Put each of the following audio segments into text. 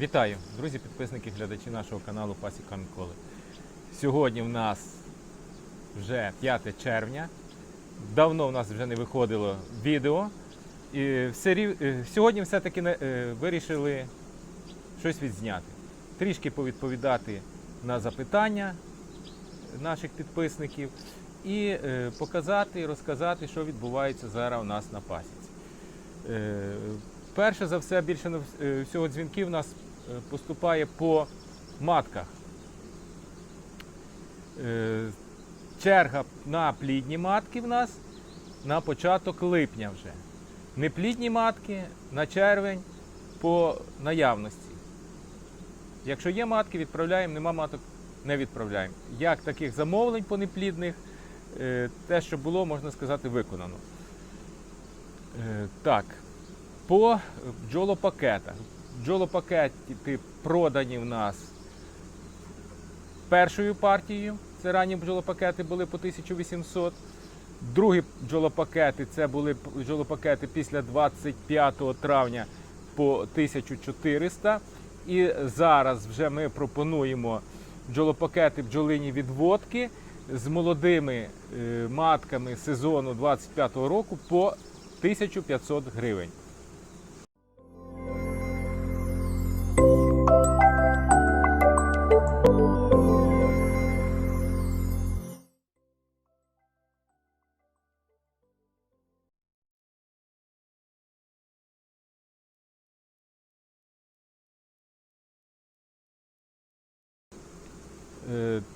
Вітаю, друзі, підписники, глядачі нашого каналу Пасіка Миколи. Сьогодні в нас вже 5 червня. Давно в нас вже не виходило відео. І все е, Сьогодні все-таки е, вирішили щось відзняти. Трішки повідповідати на запитання наших підписників і е, показати, розказати, що відбувається зараз у нас на пасіці. Перше за все, більше всього дзвінків у нас поступає по матках. Е, Черга на плідні матки в нас на початок липня вже. Неплідні матки на червень по наявності. Якщо є матки, відправляємо, нема маток, не відправляємо. Як таких замовлень по неплідних, е, те, що було, можна сказати, виконано. Е, Так, по бджолопакетах. Бджолопакети продані в нас першою партією. Це ранні бджолопакети були по 1800. Другі бджолопакети це були бджолопакети після 25 травня по 1400. І зараз вже ми пропонуємо бджолопакети бджолині відводки з молодими е, матками сезону 25 року по 1500 гривень.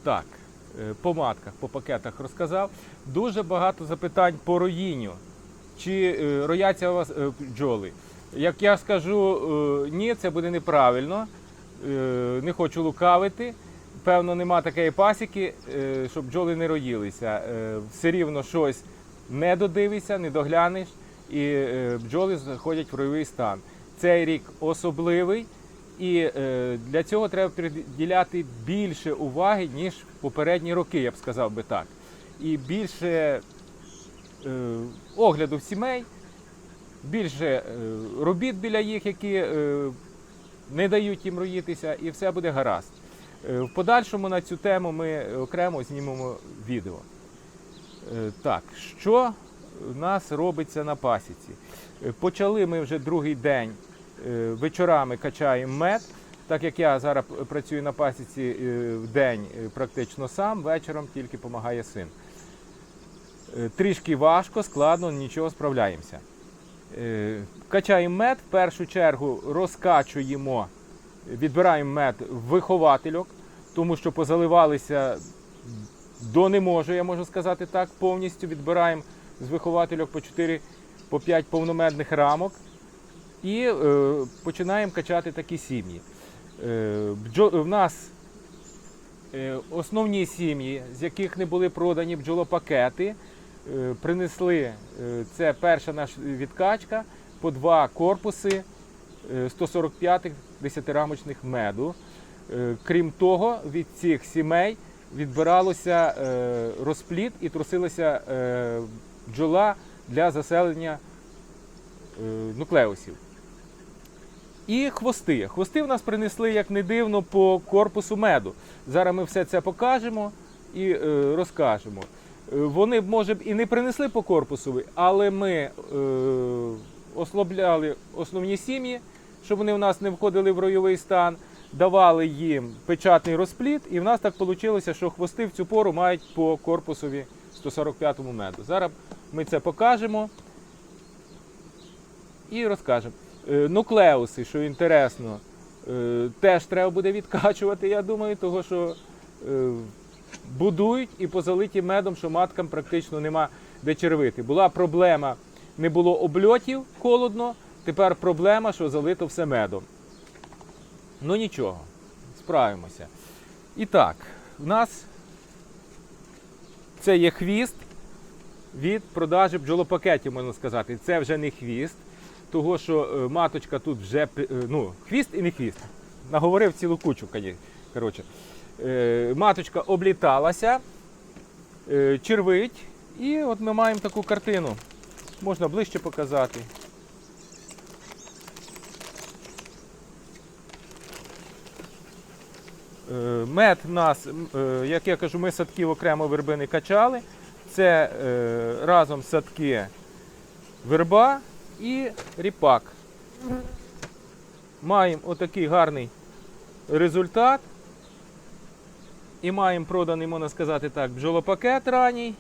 Так, е, по матках, по пакетах розказав. Дуже багато запитань по роїнню. Чи е, рояться у вас е, бджоли? Як я скажу ні, це буде неправильно. Не хочу лукавити. Певно, нема такої пасіки, щоб бджоли не роїлися. Все рівно щось не додивишся, не доглянеш, і бджоли заходять в ройовий стан. Цей рік особливий. І е, для цього треба приділяти більше уваги, ніж попередні роки, я б сказав би так. І більше е, огляду сімей, більше е, робіт біля їх, які не дають їм роїтися, і все буде гаразд. В подальшому на цю тему ми окремо знімемо відео. Так, що у нас робиться на пасіці? Почали ми вже другий день вечорами качаємо мед. Так як я зараз працюю на пасіці е, в день е, практично сам, вечором тільки допомагає син. Е, Трішки важко, складно, нічого справляємося. Е, Качаємо мед, в першу чергу розкачуємо, відбираємо мед в виховательок, тому що позаливалися до не можу, я можу сказати так, повністю відбираємо з виховательок по 4 по 5 повномедних рамок і е, починаємо качати такі сім'ї. Е, в нас е, основні сім'ї, з яких не були продані бджолопакети, е, принесли е, це перша наша відкачка по два корпуси е, 145 10-рамочних меду. Е, Крім того, від цих сімей відбиралося е, розплід і трусилася е, бджола для заселення е, нуклеусів. І хвости. Хвости в нас принесли, як не дивно, по корпусу меду. Зараз ми все це покажемо і е, розкажемо. Е, Вони б, може б, і не принесли по корпусу, але ми е, ослабляли основні сім'ї, щоб вони в нас не входили в ройовий стан, давали їм печатний розплід, і в нас так вийшло, що хвости в цю пору мають по корпусові 145-му меду. Зараз ми це покажемо і розкажемо. Е, Нуклеуси, що інтересно, е, теж треба буде відкачувати, я думаю, того що е, будують і позалиті медом, що маткам практично нема де червити. Була проблема, не було обльотів холодно, тепер проблема, що залито все медом. Ну нічого, справимося. І так, в нас це є хвіст від продажі бджолопакетів, можна сказати. Це вже не хвіст, того що е, маточка тут вже е, ну, хвіст і не хвіст. Наговорив цілу кучу. Коротше. Е, Маточка обліталася, червить, і от ми маємо таку картину. Можна ближче показати. Мед в нас, як я кажу, ми садки окремо верби не качали. Це разом садки верба і ріпак. Маємо отакий гарний результат. І маємо проданий, можна сказати так, бджолопакет ранній.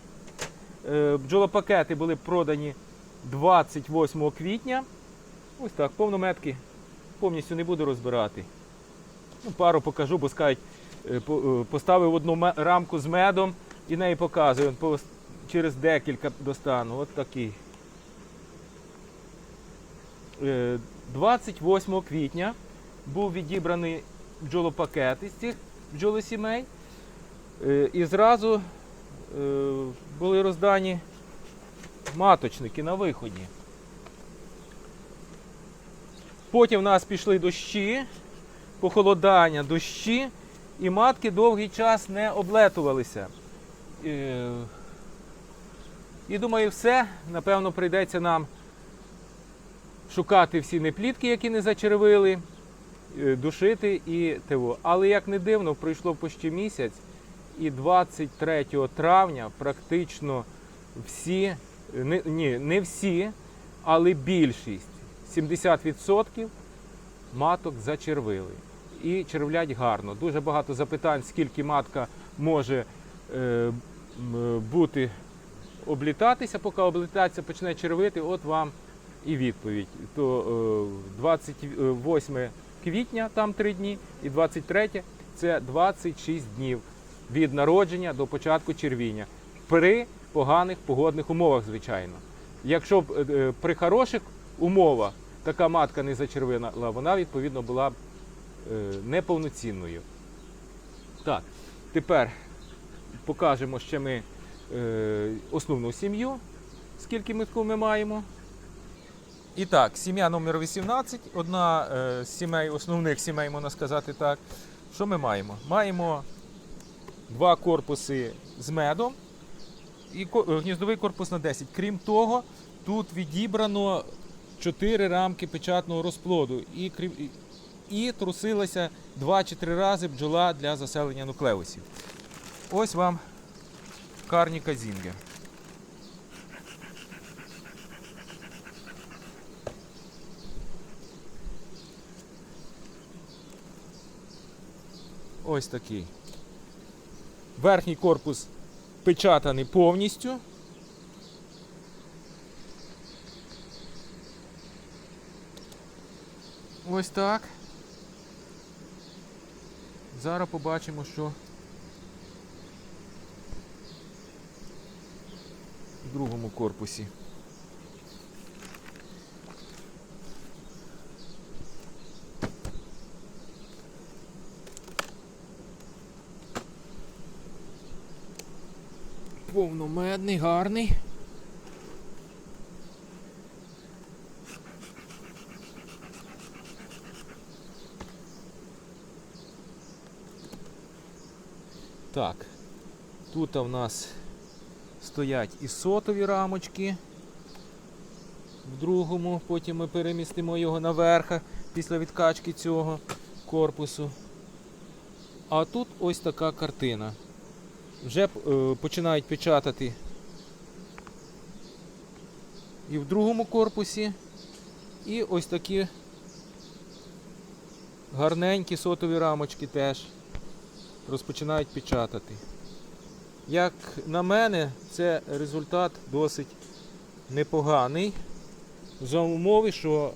Е, Бджолопакети були продані 28 квітня. Ось так, повнометки. Повністю не буду розбирати. Ну, пару покажу, бо скажуть, е, е, поставив одну рамку з медом і неї показую. Через декілька достану. От такий. Е, 28 квітня був відібраний бджолопакет із цих бджолосімей. Е, І зразу е, були роздані маточники на виході. Потім в нас пішли дощі, похолодання, дощі, і матки довгий час не облетувалися. Е, І думаю, все, напевно, прийдеться нам шукати всі неплітки, які не зачервили, е, душити і ТВО. Але як не дивно, пройшло почти місяць, і 23 травня практично всі, е, не, ні, не всі, але більшість, 70% маток зачервили. І червлять гарно. Дуже багато запитань, скільки матка може е, бути облітатися, поки облітатися почне червити, от вам і відповідь. То е, 28 квітня, там 3 дні, і 23 це 26 днів від народження до початку червіння. При поганих погодних умовах, звичайно. Якщо б е, е, при хороших умовах така матка не зачервила, вона відповідно була б е, неповноцінною. Так, тепер покажемо ще ми е, основну сім'ю, скільки митків ми маємо. І так, сім'я номер 18, одна е, з сімей, основних сімей, можна сказати так. Що ми маємо? Маємо два корпуси з медом і е, гніздовий корпус на 10. Крім того, тут відібрано 4 рамки печатного розплоду. І, і, трусилася 2 чи 3 рази бджола для заселення нуклеусів. Ось вам карні казінги. Ось такий. Верхній корпус печатаний повністю. Ось так. Зараз побачимо, що в другому корпусі. Повномедний, гарний. Так, тут в нас стоять і сотові рамочки. В другому, потім ми перемістимо його наверх після відкачки цього корпусу. А тут ось така картина. Вже е, починають печатати і в другому корпусі. І ось такі гарненькі сотові рамочки теж розпочинають печатати. Як на мене, це результат досить непоганий. За умови, що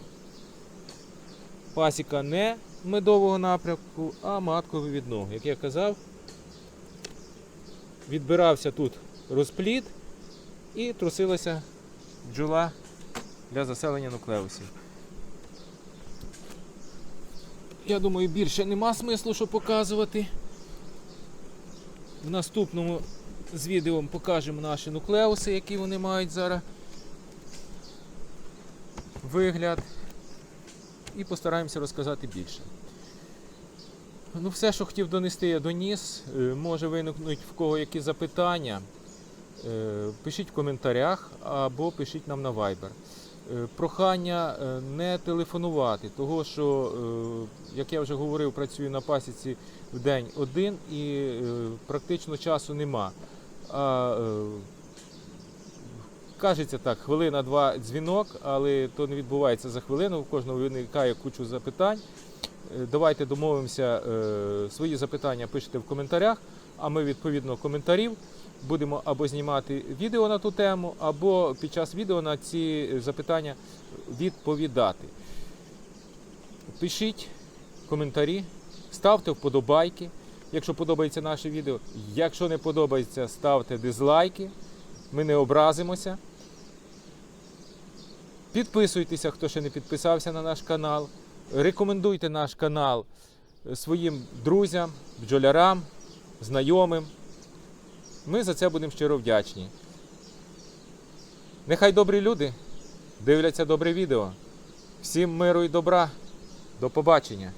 пасіка не медового напрямку, а матковивідного. Як я казав, відбирався тут розплід і трусилася бджола для заселення нуклеусів. Я думаю, більше нема смислу, що показувати. В наступному з відео покажемо наші нуклеуси, які вони мають зараз вигляд. І постараємося розказати більше. Ну, все, що хотів донести, я доніс. Е, Може виникнуть в кого які запитання. Е, Пишіть в коментарях або пишіть нам на Viber. Е, Прохання не телефонувати, того що, як я вже говорив, працюю на пасіці в день один і практично часу нема. А, кажеться так, хвилина-два дзвінок, але то не відбувається за хвилину, у кожного виникає кучу запитань. Е, Давайте домовимося, е, свої запитання пишете в коментарях, а ми відповідно коментарів будемо або знімати відео на ту тему, або під час відео на ці запитання відповідати. Пишіть коментарі, ставте вподобайки, якщо подобається наше відео. Якщо не подобається, ставте дизлайки. Ми не образимося. Підписуйтеся, хто ще не підписався на наш канал. Рекомендуйте наш канал своїм друзям, бджолярам, знайомим. Ми за це будемо щиро вдячні. Нехай добрі люди дивляться добре відео. Всім миру і добра. До побачення!